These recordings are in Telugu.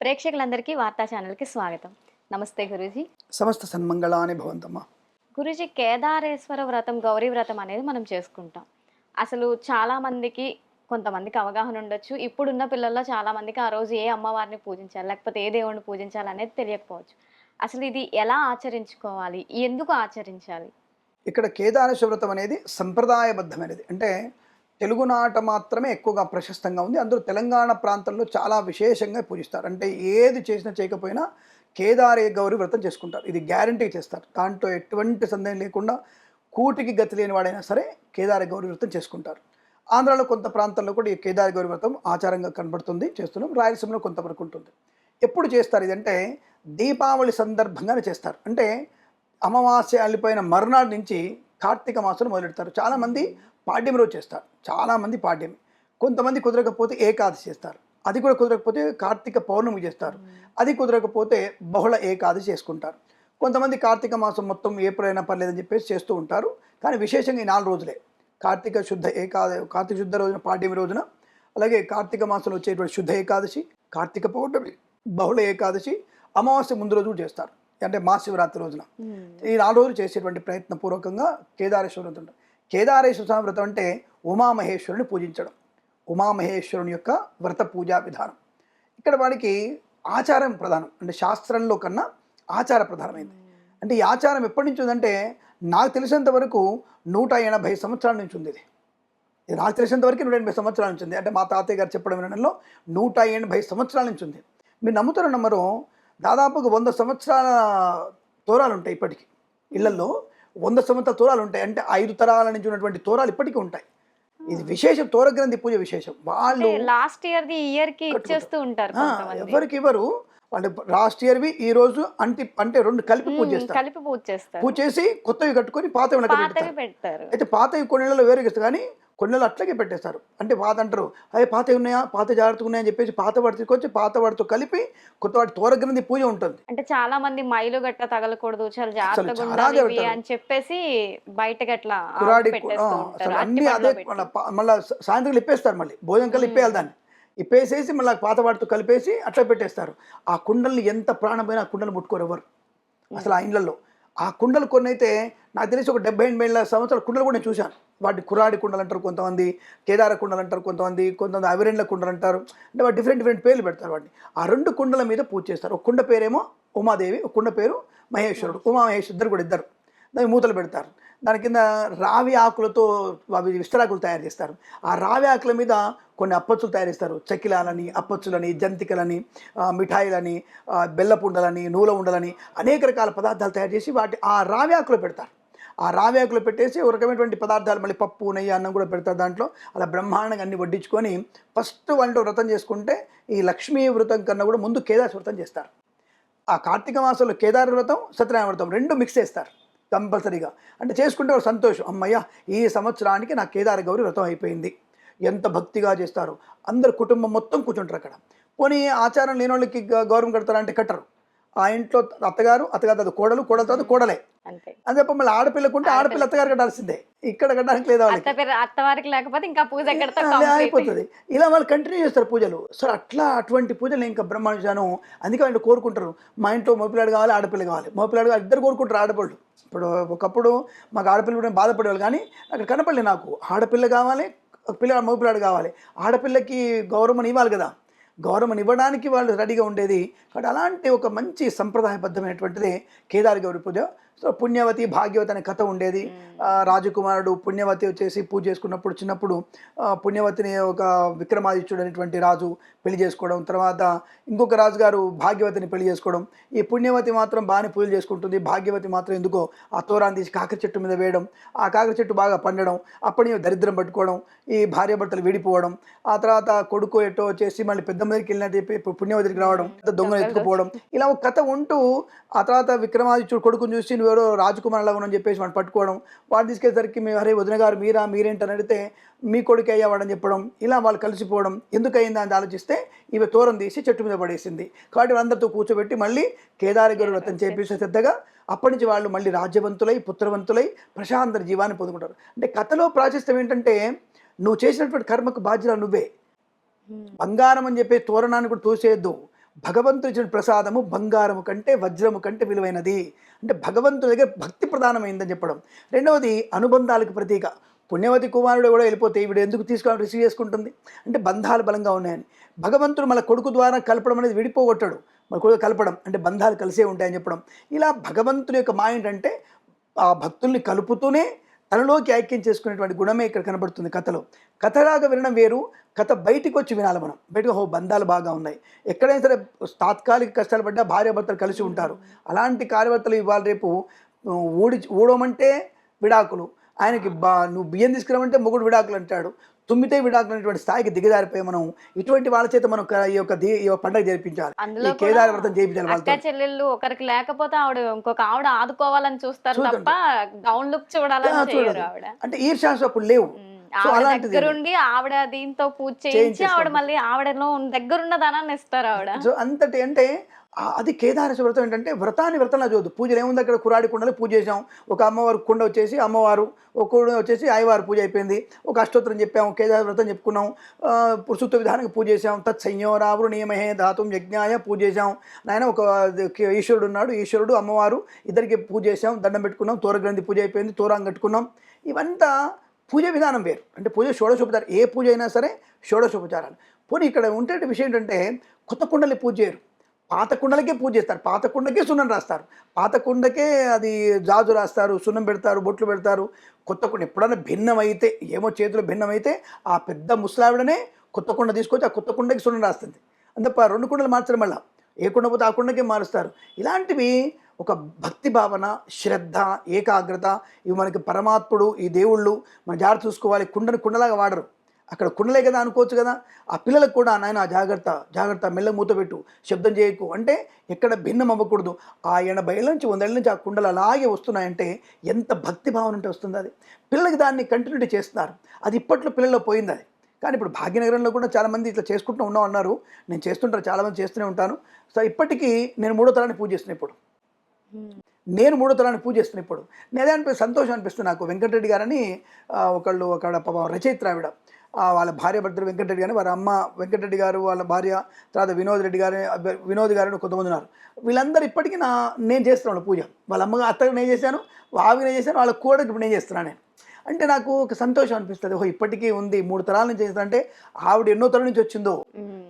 ప్రేక్షకులందరికీ వార్తా ఛానల్కి స్వాగతం. నమస్తే గురూజీ. సమస్త సన్మంగళాని భవంతమ్మ. గురూజీ కేదారేశ్వర వ్రతం గౌరీ వ్రతం అనేది మనం చేసుకుంటాం. అసలు చాలా మందికి కొంతమందికి అవగాహన ఉండొచ్చు. ఇప్పుడున్న పిల్లల్లో చాలా మందికి ఆ రోజు ఏ అమ్మవారిని పూజించాలి లేకపోతే ఏ దేవుడిని పూజించాలి అనేది తెలియకపోవచ్చు. అసలు ఇది ఎలా ఆచరించుకోవాలి? ఎందుకు ఆచరించాలి? ఇక్కడ కేదారేశ్వర వ్రతం అనేది సంప్రదాయబద్ధమైనది. అంటే తెలుగునాట మాత్రమే ఎక్కువగా ప్రశస్తంగా ఉంది. అందరూ తెలంగాణ ప్రాంతంలో చాలా విశేషంగా పూజిస్తారు. అంటే ఏది చేసినా చేయకపోయినా కేదారయ్య గౌరి వ్రతం చేసుకుంటారు. ఇది గ్యారంటీ చేస్తారు. దాంట్లో ఎటువంటి సందేహం లేకుండా కూటికి గతి లేని వాడైనా సరే కేదార గౌరి వ్రతం చేసుకుంటారు. ఆంధ్రాలో కొంత ప్రాంతాల్లో కూడా ఈ కేదార గౌరి వ్రతం ఆచారంగా కనబడుతుంది చేస్తున్నాం. రాయలసీమలో కొంతవరకు ఉంటుంది. ఎప్పుడు చేస్తారు ఇదంటే దీపావళి సందర్భంగానే చేస్తారు. అంటే అమావాస్య వెళ్ళిపోయిన మరునాడు నుంచి కార్తీక మాసం మొదలెడతారు. చాలామంది పాడ్యమి రోజు చేస్తారు. చాలామంది పాడ్యమి. కొంతమంది కుదరకపోతే ఏకాదశి చేస్తారు. అది కూడా కుదరకపోతే కార్తీక పౌర్ణమి చేస్తారు. అది కుదరకపోతే బహుళ ఏకాదశి చేసుకుంటారు. కొంతమంది కార్తీక మాసం మొత్తం ఏప్రిల్ అయినా పర్లేదని చెప్పేసి చేస్తూ ఉంటారు. కానీ విశేషంగా ఈ నాలుగు రోజులే. కార్తీక శుద్ధ ఏకాద కార్తీక శుద్ధ రోజున పాడ్యమి రోజున అలాగే కార్తీక మాసంలో వచ్చేటువంటి శుద్ధ ఏకాదశి కార్తీక పౌర్ణమి బహుళ ఏకాదశి అమావాస్య ముందు రోజు కూడా చేస్తారు. అంటే మహాశివరాత్రి రోజున. ఈ నాలుగు రోజులు చేసేటువంటి ప్రయత్న పూర్వకంగా కేదారేశ్వర వ్రతం స్వామి వ్రతం అంటే ఉమామహేశ్వరుని పూజించడం. ఉమామహేశ్వరుని యొక్క వ్రత పూజా విధానం. ఇక్కడ వాడికి ఆచారం ప్రధానం. అంటే శాస్త్రంలో కన్నా ఆచార ప్రధానమైంది. అంటే ఈ ఆచారం ఎప్పటి నుంచి ఉందంటే నాకు తెలిసినంత వరకు నూట ఎనభై సంవత్సరాల నుంచి ఉంది ఇది ఇది నాకు తెలిసినంత వరకు నూట ఎనభై సంవత్సరాల నుంచి ఉంది. అంటే మా తాతయ్య గారు చెప్పడం వినడంలో నూట ఎనభై సంవత్సరాల నుంచి ఉంది. మీరు నమ్ముతారు నమ్మరు దాదాపుగా వంద సంవత్సరాల తోరాలు ఉంటాయి ఇప్పటికీ. ఇళ్ళలో వంద సంవత్సరాల తోరాలు ఉంటాయి. అంటే ఐదు తరాల నుంచి ఉన్నటువంటి తోరాలు ఇప్పటికీ ఉంటాయి. ఇది విశేషం తోర గ్రంథి పూజ విశేషం. వాళ్ళు లాస్ట్ ఇయర్ ది ఇయర్కి ఇచ్చేస్తూ ఉంటారు ఎవరికి ఇవ్వరు. వాళ్ళు లాస్ట్ ఇయర్వి ఈ రోజు అంటే అంటే రెండు కలిపి పూజ చేస్తారు. కలిపి పూజ చేస్తారు. పూజ చేసి కొత్తవి కట్టుకొని పాతవి పెడతారు. అయితే పాతవి కొన్ని ఇస్తారు కానీ కొన్ని నెలలు అట్లాగే పెట్టేస్తారు. అంటే పాత అంటారు అదే పాతవి ఉన్నాయా? పాత జాగ్రత్తగా ఉన్నాయని చెప్పేసి పాత తీసుకొచ్చి పాత వాటితో కలిపి కొత్త వాటి తోరగ్రంథి పూజ ఉంటుంది. అంటే చాలా మంది మైలు గట్ట తగలకూడదు చాలా జాగ్రత్తగా. అని చెప్పేసి. అసలు అరటి అన్ని అదే. మళ్ళీ సాయంత్రం ఇప్పేస్తారు మళ్ళీ. భోజనం కల్లా ఇప్పేయాలి దాన్ని. ఇప్పేసేసి మళ్ళీ పాత వాటితో కలిపేసి అట్లా పెట్టేస్తారు. ఆ కుండల్ని ఎంత ప్రాణమైన ఆ కుండలు ముట్టుకోరు ఎవరు. అసలు ఆ ఇండ్లలో ఆ కుండలు కొన్ని అయితే నాకు తెలిసి ఒక డెబ్బై ఎనభై ఏళ్ళ సంవత్సరాల కుండలు కూడా నేను చూశాను. వాటి కురాడి కుండలు అంటారు కొంతమంది కేదార కుండలు అంటారు కొంతమంది కొంతమంది అవిరెండ్ల కుండలు అంటారు. అంటే వాటి డిఫరెంట్ డిఫరెంట్ పేర్లు పెడతారు వాటిని. ఆ రెండు కుండల మీద పూజ చేస్తారు. ఒక కుండ పేరేమో ఉమాదేవి ఒక కుండ పేరు మహేశ్వరుడు. ఉమా మహేశ్వరు ఇద్దరు కూడా ఇద్దరు. దానికి మూతలు పెడతారు. దాని కింద రావి ఆకులతో అవి విస్తరాకులు తయారు చేస్తారు. ఆ రావి ఆకుల మీద కొన్ని అప్పచ్చులు తయారు చేస్తారు. చకిలాలని అప్పచ్చులని జంతికలని మిఠాయిలని బెల్ల బెల్లపుండలని నూల ఉండలని అనేక రకాల పదార్థాలు తయారు చేసి వాటి ఆ రావి ఆకులు పెడతారు. ఆ రావేకులు పెట్టేసి ఒక రకమైనటువంటి పదార్థాలు మళ్ళీ పప్పు నెయ్యి అన్నం కూడా పెడతారు దాంట్లో. అలా బ్రహ్మాండంగా అన్ని వడ్డించుకొని ఫస్ట్ వంట వ్రతం చేసుకుంటే ఈ లక్ష్మీ వ్రతం కన్నా కూడా ముందు కేదార్ వ్రతం చేస్తారు. ఆ కార్తీక మాసంలో కేదార వ్రతం సత్యనారాయణ వ్రతం రెండు మిక్స్ చేస్తారు కంపల్సరీగా. అంటే చేసుకుంటే ఒక సంతోషం. అమ్మయ్య ఈ సంవత్సరానికి నా కేదార గౌరి వ్రతం అయిపోయింది. ఎంత భక్తిగా చేస్తారు. అందరు కుటుంబం మొత్తం కూర్చుంటారు అక్కడ. పోనీ ఆచారం లేని వాళ్ళకి గౌరవం కడతారంటే కట్టరు. ఆ ఇంట్లో అత్తగారు అత్తగారు తర్వాత కోడలు కోడల తర్వాత కోడలే. అంతే. అని చెప్పి మళ్ళీ ఆడపిల్లకుంటే ఆడపిల్ల. అత్తగారు కట్టాల్సిందే. ఇక్కడ కట్టడానికి లేదా అత్తవారికి లేకపోతే ఇంకా పూజ. అయిపోతుంది. ఇలా వాళ్ళు కంటిన్యూ చేస్తారు పూజలు. సార్ అట్లా అటువంటి పూజలు ఇంకా బ్రహ్మాండాను అందుకే వాళ్ళు కోరుకుంటారు. మా ఇంట్లో మగపిల్లాడు కావాలి ఆడపిల్ల కావాలి. మగపిల్లాడు కావాలి ఇద్దరు కోరుకుంటారు ఆడపిల్లలు. ఇప్పుడు ఒకప్పుడు మాకు ఆడపిల్ల కూడా బాధపడేవాళ్ళు. కానీ అక్కడ కనపడలే నాకు. ఆడపిల్ల కావాలి పిల్ల మగపిల్లాడు కావాలి. ఆడపిల్లకి గౌరవం ఇవ్వాలి కదా. గౌరవం ఇవ్వడానికి వాళ్ళు రెడీగా ఉండేది. కాబట్టి అలాంటి ఒక మంచి సంప్రదాయబద్ధమైనటువంటిది కేదారి గౌరి పూజ. సో పుణ్యవతి భాగ్యవతి అనే కథ ఉండేది. రాజకుమారుడు పుణ్యవతి వచ్చేసి పూజ చేసుకున్నప్పుడు చిన్నప్పుడు పుణ్యవతిని ఒక విక్రమాదిత్యుడు అనేటువంటి రాజు పెళ్ళి చేసుకోవడం తర్వాత ఇంకొక రాజుగారు భాగ్యవతిని పెళ్ళి చేసుకోవడం. ఈ పుణ్యవతి మాత్రం బాగానే పూజలు చేసుకుంటుంది. భాగ్యవతి మాత్రం ఎందుకో ఆ తోరాన్ని తీసి కాకర చెట్టు మీద వేయడం ఆ కాకర చెట్టు బాగా పండడం అప్పటి దరిద్రం పట్టుకోవడం ఈ భార్యాభర్తలు విడిపోవడం ఆ తర్వాత కొడుకు ఎటో వచ్చేసి మళ్ళీ పెద్ద మీదకి వెళ్ళినట్టు చెప్పి పుణ్యవతికి రావడం దొంగలు ఎత్తుకుపోవడం. ఇలా ఒక కథ ఉంటూ ఆ తర్వాత విక్రమాదిత్యుడు కొడుకుని చూసి రాజకుమారులా ఉన్నావు అని చెప్పేసి వాడిని పట్టుకోవడం వాడు తీసుకెళ్ళేసరికి మేము అరే వదిన గారు మీరా మీరేంటని అడిగితే మీ కొడుకు అయ్యావాడని చెప్పడం ఇలా వాళ్ళు కలిసిపోవడం ఎందుకు అయిందా అని ఆలోచిస్తే ఇవి తోరం తీసి చెట్టు మీద పడేసింది. కాబట్టి వాళ్ళందరితో కూర్చోబెట్టి మళ్ళీ కేదారగిరి వ్రతం చేపించే శ్రద్ధగా అప్పటి నుంచి వాళ్ళు మళ్ళీ రాజ్యవంతులై పుత్రవంతులై ప్రశాంత జీవాన్ని పొందుకుంటారు. అంటే కథలో ప్రాశస్త్యం ఏంటంటే నువ్వు చేసినటువంటి కర్మకు బాధ్యత నువ్వే. బంగారం అని చెప్పి తోరణాన్ని కూడా తోసేయద్దు. భగవంతుడు ప్రసాదము బంగారము కంటే వజ్రము కంటే విలువైనది. అంటే భగవంతుడి దగ్గర భక్తి ప్రధానమైందని చెప్పడం. రెండవది అనుబంధాలకు ప్రతీక. పుణ్యవతి కుమారుడు కూడా వెళ్ళిపోతే ఈవిడ ఎందుకు తీసుకోవాలని రిసీవ్ చేసుకుంటుంది? అంటే బంధాలు బలంగా ఉన్నాయని. భగవంతుడు మన కొడుకు ద్వారా కలపడం అనేది విడిపోగొట్టాడు. మన కొడుకు కలపడం. అంటే బంధాలు కలిసే ఉంటాయని చెప్పడం. ఇలా భగవంతుని యొక్క మా ఏంటంటే ఆ భక్తుల్ని కలుపుతూనే తనలోకి ఐక్యం చేసుకునేటువంటి గుణమే ఇక్కడ కనబడుతుంది కథలో. కథలాగా వినడం వేరు కథ బయటికి వచ్చి వినాలి మనం. బయటకు ఓ బంధాలు బాగా ఉన్నాయి. ఎక్కడైనా సరే తాత్కాలిక కష్టాలు పడ్డా భార్యాభర్తలు కలిసి ఉంటారు. అలాంటి కార్యభర్తలు ఇవాళ రేపు ఊడి ఊడమంటే విడాకులు. ఆయనకి బా నువ్వు బియ్యం తీసుకురామంటే మొగుడు విడాకులు అంటాడు. తుమ్మితే విడాకులు అనేటువంటి స్థాయికి దిగజారిపోయి మనం ఇటువంటి వాళ్ళ చేత మనం ఈ యొక్క పండుగ జరిపించాలి. ఈ కేదార వ్రతం చేయించాలి వాళ్ళతో. చెల్లెళ్ళు ఒకరికి లేకపోతే ఆవిడ ఇంకొక ఆవిడ ఆదుకోవాలని చూస్తారు. తప్ప డౌన్ లుక్ చూడాలని అంటే ఈర్ష్యాసు అప్పుడు లేవు. దగ్గరుండి ఆవిడ దీంతో పూజ చేయించి ఆవిడ. మళ్ళీ ఆవిడలో దగ్గరున్న ధనాన్ని ఇస్తారు ఆవిడ. సో అంతటి అంటే అది కేదారేశ్వర వ్రతం ఏంటంటే వ్రతాన్ని వ్రతంలో చూద్దు పూజలు ఏముంది అక్కడ? కురాడి కుండలు పూజ చేసాం ఒక అమ్మవారు కుండ వచ్చేసి అమ్మవారు ఒక కుండ వచ్చేసి అయ్యవారు పూజ అయిపోయింది. ఒక అష్టోత్తరం చెప్పాము కేదార వ్రతం చెప్పుకున్నాం. పురుషుత్వ విధానంగా పూజ చేసాం తత్ సంయోరావురు నియమహే ధాతుం యజ్ఞాయ పూజ చేసాం నాయన ఒక ఈశ్వరుడు ఉన్నాడు. ఈశ్వరుడు అమ్మవారు ఇద్దరికి పూజ చేసాం దండం పెట్టుకున్నాం. తోరగ్రంథి పూజ అయిపోయింది. తోరాం కట్టుకున్నాం. ఇవంతా పూజ విధానం వేరు. అంటే పూజ షోడశోపచారం ఏ పూజ అయినా సరే షోడశోపచారాలు. పోనీ ఇక్కడ ఉండే విషయం ఏంటంటే కొత్త కుండలి పూజ చేయరు. పాత కుండలకే పూజ చేస్తారు. పాత కుండకే సున్నం రాస్తారు. పాత కుండకే అది జాజు రాస్తారు సున్నం పెడతారు బొట్లు పెడతారు. కొత్త కుండ ఎప్పుడైనా భిన్నమైతే ఏమో చేతిలో భిన్నమైతే ఆ పెద్ద ముసలావిడనే కొత్త కుండ తీసుకొచ్చి ఆ కొత్త కుండకి సున్నం రాస్తుంది. అందుకే రెండు కుండలు మార్చడం వల్ల ఏ కుండ పోతే ఆ కుండకే మారుస్తారు. ఇలాంటివి ఒక భక్తి భావన శ్రద్ధ ఏకాగ్రత ఇవి మనకి పరమాత్ముడు ఈ దేవుళ్ళు మన జాగ్రత్త చూసుకోవాలి. కుండను కుండలాగా వాడరు. అక్కడ కుండలే కదా అనుకోవచ్చు కదా ఆ పిల్లలకు కూడా నాయన జాగ్రత్త జాగ్రత్త మెల్ల మూతపెట్టు శబ్దం చేయకు. అంటే ఎక్కడ భిన్నం అవ్వకూడదు. ఆ ఎనభైల నుంచి వందేళ్ళ నుంచి ఆ కుండలు అలాగే వస్తున్నాయంటే ఎంత భక్తి భావన ఉంటే వస్తుంది అది. పిల్లలకి దాన్ని కంటిన్యూటీ చేస్తున్నారు. అది ఇప్పట్లో పిల్లల్లో పోయింది అది. కానీ ఇప్పుడు భాగ్యనగరంలో కూడా చాలామంది ఇట్లా చేసుకుంటూ ఉన్నాం అన్నారు. నేను చేస్తుంటాను చాలామంది చేస్తూనే ఉంటాను. సో ఇప్పటికీ నేను మూడో తరాన్ని పూజిస్తున్నాను ఇప్పుడు. నేను మూడో తరాన్ని పూజ ఇప్పుడు. నేనే అనిపిస్తుంది సంతోషం అనిపిస్తుంది నాకు. వెంకటరెడ్డి గారని ఒకళ్ళు అక్కడ పాపం ఆవిడ. వాళ్ళ భార్య భర్తలు వెంకటరెడ్డి గారు వారి అమ్మ వెంకటరెడ్డి గారు వాళ్ళ భార్య తర్వాత వినోద్ రెడ్డి గారు వినోద్ గారు కొంతమంది ఉన్నారు. వీళ్ళందరూ ఇప్పటికీ నా నేను చేస్తున్నాను పూజ. వాళ్ళ అమ్మగా అత్తగా నేను చేశాను ఆవిడ నేను చేశాను వాళ్ళ కూడా ఇప్పుడు నేను చేస్తున్నాను నేను. అంటే నాకు ఒక సంతోషం అనిపిస్తుంది. ఓహో ఇప్పటికీ ఉంది మూడు తరాల నుంచి చేస్తుంటే ఆవిడ ఎన్నో తరం నుంచి వచ్చిందో.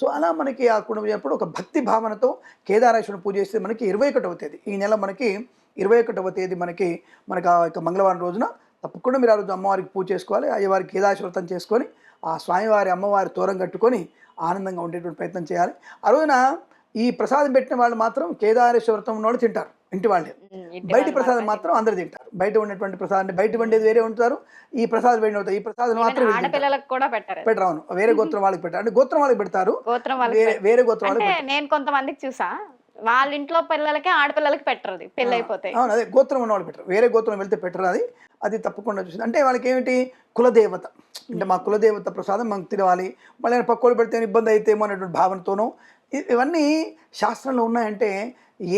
సో అలా మనకి ఆ కుటుంబం చెప్పడం ఒక భక్తి భావనతో కేదారేశ్వరుని పూజ చేస్తే మనకి ఇరవై ఒకటవ తేదీ. ఈ నెల మనకి ఇరవై ఒకటవ తేదీ మనకి మనకి ఆ యొక్క మంగళవారం రోజున తప్పకుండా మీరు ఆ రోజు అమ్మవారికి పూజ చేసుకోవాలి అయ్యవారికి కేదాశ్వరతం చేసుకొని ఆ స్వామివారి అమ్మవారి తోరం కట్టుకొని ఆనందంగా ఉండేటువంటి ప్రయత్నం చేయాలి. ఆ రోజున ఈ ప్రసాదం పెట్టిన వాళ్ళు మాత్రం కేదారేశ్వర వ్రతం ఉన్న వాళ్ళు. తింటారు ఇంటి వాళ్ళే బయట ప్రసాదం. మాత్రం అందరు తింటారు. బయట ఉన్నటువంటి ప్రసాదాన్ని బయట వండేది వేరే ఉంటారు ఈ ప్రసాదం వేడి అవుతాయి ఈ ప్రసాదం మాత్రం కూడా పెట్టరు. పెట్టరు అవును. వేరే గోత్రం వాళ్ళకి పెట్టారు. అంటే గోత్రం వాళ్ళకి పెడతారు. వేరే గోత్రం వాళ్ళకి నేను కొంతమందికి చూసా. వాళ్ళ ఇంట్లో పిల్లలకి ఆడపిల్లలకి పెట్టరు అది పెళ్ళి అయిపోతాయి అవును అదే గోత్రం ఉన్న వాళ్ళు పెట్టరు. వేరే గోత్రం వెళ్తే పెట్టరు అది. అది తప్పకుండా చూసింది అంటే వాళ్ళకి ఏమిటి కులదేవత. అంటే మా కులదేవత ప్రసాదం మనకు తినవాలి మళ్ళీ పక్కోళ్ళు పెడితే ఇబ్బంది అయితేమో అనేటువంటి భావనతోనూ ఇవన్నీ శాస్త్రంలో ఉన్నాయంటే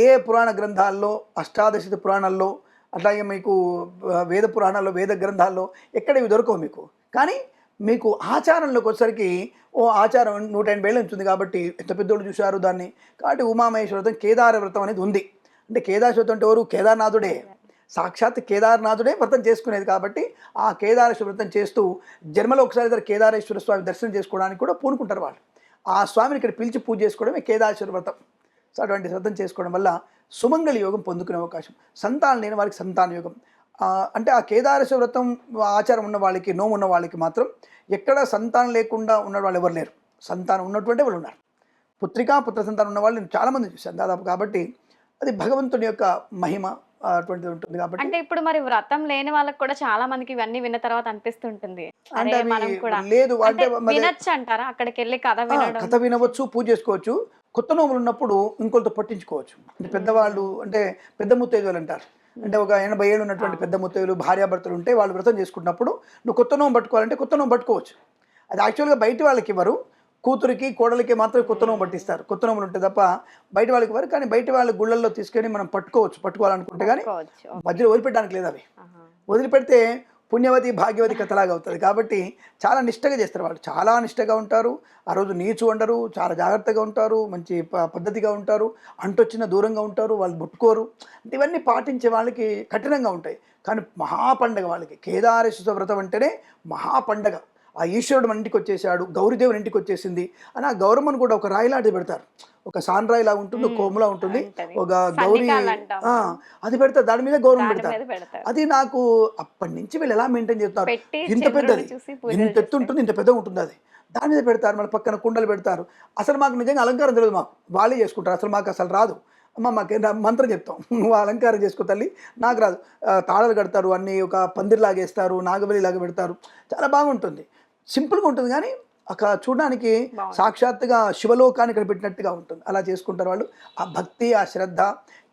ఏ పురాణ గ్రంథాల్లో అష్టాదశ పురాణాల్లో అట్లాగే మీకు వేద పురాణాల్లో వేద గ్రంథాల్లో ఎక్కడ ఇవి దొరకవు మీకు. కానీ మీకు ఆచారంలోకి వచ్చేసరికి ఓ ఆచారం నూట ఎనభై ఏళ్ళు ఉంటుంది కాబట్టి ఎంత పెద్దోళ్ళు చూశారు దాన్ని. కాబట్టి ఉమామహేశ్వర వ్రతం కేదార వ్రతం అనేది ఉంది. అంటే కేదార అంటే ఎవరు? కేదార్నాథుడే. సాక్షాత్ కేదార్నాథుడే వ్రతం చేసుకునేది కాబట్టి ఆ కేదారేశ్వర వ్రతం చేస్తూ జన్మలో ఒకసారి ఇద్దరు కేదారేశ్వర స్వామి దర్శనం చేసుకోవడానికి కూడా పూనుకుంటారు వాళ్ళు. ఆ స్వామిని ఇక్కడ పిలిచి పూజ చేసుకోవడమే కేదారేశ్వర వ్రతం. సో అటువంటి వ్రతం చేసుకోవడం వల్ల సుమంగళి యోగం పొందుకునే అవకాశం. సంతానం లేని వారికి సంతాన యోగం. అంటే ఆ కేదారేశ్వర వ్రతం ఆచారం ఉన్న వాళ్ళకి నోము ఉన్న వాళ్ళకి మాత్రం ఎక్కడ సంతానం లేకుండా ఉన్న వాళ్ళు ఎవరు లేరు. సంతానం ఉన్నటువంటి వాళ్ళు ఉన్నారు. పుత్రికా పుత్ర సంతానం ఉన్న వాళ్ళు నేను చాలామంది చూశాను దాదాపు కాబట్టి అది భగవంతుని యొక్క మహిమ అటువంటిది ఉంటుంది కాబట్టి. అంటే ఇప్పుడు మరి వ్రతం లేని వాళ్ళకి కూడా చాలా మందికి ఇవన్నీ విన్న తర్వాత అనిపిస్తుంటుంది. అంటే లేదు అంటే వినొచ్చు అంటారా? అక్కడికి వెళ్ళి కథ వినడం. కథ వినవచ్చు పూజ చేసుకోవచ్చు. కొత్త నోములు ఉన్నప్పుడు ఇంకొకరితో పట్టించుకోవచ్చు. అంటే పెద్దవాళ్ళు అంటే పెద్ద ముత్తైదువులు అంటారు. అంటే ఒక ఎనభై ఏళ్ళు ఉన్నటువంటి పెద్ద ముత్తైదులు భార్యాభర్తలు ఉంటే వాళ్ళు వ్రతం చేసుకున్నప్పుడు నువ్వు కొత్త నోము పట్టుకోవాలంటే కొత్త నోము పట్టుకోవచ్చు. అది యాక్చువల్గా బయట వాళ్ళకి ఇవ్వరు. కూతురికి కోడలికి మాత్రం కొత్త నోము పట్టిస్తారు. కొత్త నోములు ఉంటాయి తప్ప బయట వాళ్ళకి ఇవ్వరు. కానీ బయట వాళ్ళ గుళ్ళల్లో తీసుకొని మనం పట్టుకోవచ్చు. పట్టుకోవాలనుకుంటే కానీ. మధ్యలో వదిలిపెట్టడానికి లేదు అవి. వదిలిపెడితే పుణ్యవతి భాగ్యవతి కథలాగా అవుతుంది. కాబట్టి చాలా నిష్టగా చేస్తారు వాళ్ళు. చాలా నిష్టగా ఉంటారు. ఆ రోజు నీచు ఉండరు చాలా జాగ్రత్తగా ఉంటారు మంచి ప- పద్ధతిగా ఉంటారు అంటొచ్చిన దూరంగా ఉంటారు వాళ్ళు ముట్టుకోరు. ఇవన్నీ పాటించే వాళ్ళకి కఠినంగా ఉంటాయి. కానీ మహాపండగ వాళ్ళకి కేదారేశ్వర వ్రతం అంటేనే మహాపండగ. ఆ ఈశ్వరుడు మన ఇంటికి వచ్చేసాడు గౌరీదేవుని ఇంటికి వచ్చేసింది. అని ఆ గౌరమ్మను కూడా ఒక రాయి లాంటిది పెడతారు. ఒక సాన్రాయిలా ఉంటుంది ఒక కోములా ఉంటుంది. ఒక గౌరీ అది పెడతారు. దాని మీద గౌరవం పెడతారు. అది నాకు అప్పటి నుంచి వీళ్ళు ఎలా మెయింటైన్ చేస్తారు ఇంత పెద్దది. ఇంత ఎత్తు ఉంటుంది ఇంత పెద్దగా ఉంటుంది అది. దాని మీద పెడతారు మన పక్కన కుండలు పెడతారు. అసలు మాకు నిజంగా అలంకారం తెలియదు మాకు. వాళ్ళే చేసుకుంటారు. అసలు మాకు అసలు రాదు. అమ్మ మాకు మంత్రం చెప్తాం. నువ్వు అలంకారం చేసుకో తల్లి. నాకు రాదు. తాళాలు కడతారు అన్ని ఒక పందిరిలాగా వేస్తారు నాగబలి లాగా పెడతారు. చాలా బాగుంటుంది. సింపుల్గా ఉంటుంది కానీ అక్కడ చూడడానికి. సాక్షాత్తుగా శివలోకాన్ని ఇక్కడ పెట్టినట్టుగా ఉంటుంది. అలా చేసుకుంటారు వాళ్ళు. ఆ భక్తి ఆ శ్రద్ధ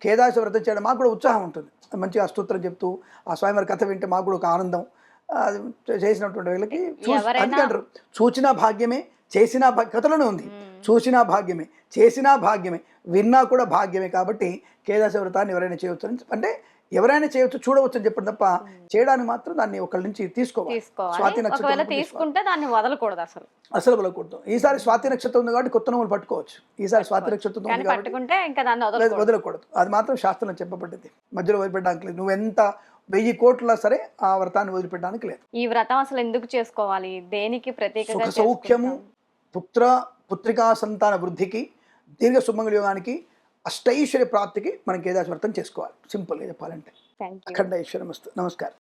కేదాశ వ్రతం చేయడం మాకు కూడా ఉత్సాహం ఉంటుంది. మంచిగా స్తోత్రం చెప్తూ ఆ స్వామివారి కథ వింటే మాకు కూడా ఒక ఆనందం. అది చేసినటువంటి వీళ్ళకి అందుకంటారు. చూచినా భాగ్యమే చేసినా కథలోనే ఉంది. చూసినా భాగ్యమే చేసినా భాగ్యమే విన్నా కూడా భాగ్యమే కాబట్టి కేదాశ వ్రతాన్ని ఎవరైనా చేయవచ్చు అంటే ఎవరైనా చేయవచ్చు చూడవచ్చు అని చెప్పడం తప్ప చేయడానికి మాత్రం దాన్ని ఒకళ్ళ నుంచి తీసుకోవాలి. స్వాతి నక్షత్రం. తీసుకుంటే దాన్ని వదలకూడదు అసలు. అసలు వదలకూడదు. ఈసారి స్వాతి నక్షత్రం ఉంది కాబట్టి కొత్త నోములు పట్టుకోవచ్చు. ఈసారి స్వాతి నక్షత్రం ఉంది కాబట్టి వదలకూడదు. అది మాత్రం శాస్త్రంలో చెప్పబడింది మధ్యలో వదిలిపెట్టడానికి లేదు. నువ్వు ఎంత వెయ్యి కోట్ల సరే ఆ వ్రతాన్ని వదిలిపెట్టడానికి లేదు. ఈ వ్రతం అసలు ఎందుకు చేసుకోవాలి? దేనికి ప్రత్యేకంగా సుఖ సౌఖ్యము? పుత్ర పుత్రికా సంతాన వృద్ధికి దీర్ఘ సుమంగళ యోగానికి అష్టైశ్వర్య ప్రాప్తికి మనం కేదాశ వ్రతం చేసుకోవాలి. సింపుల్గా చెప్పాలంటే. అఖండ ఐశ్వర్యం వస్తుంది నమస్కారం.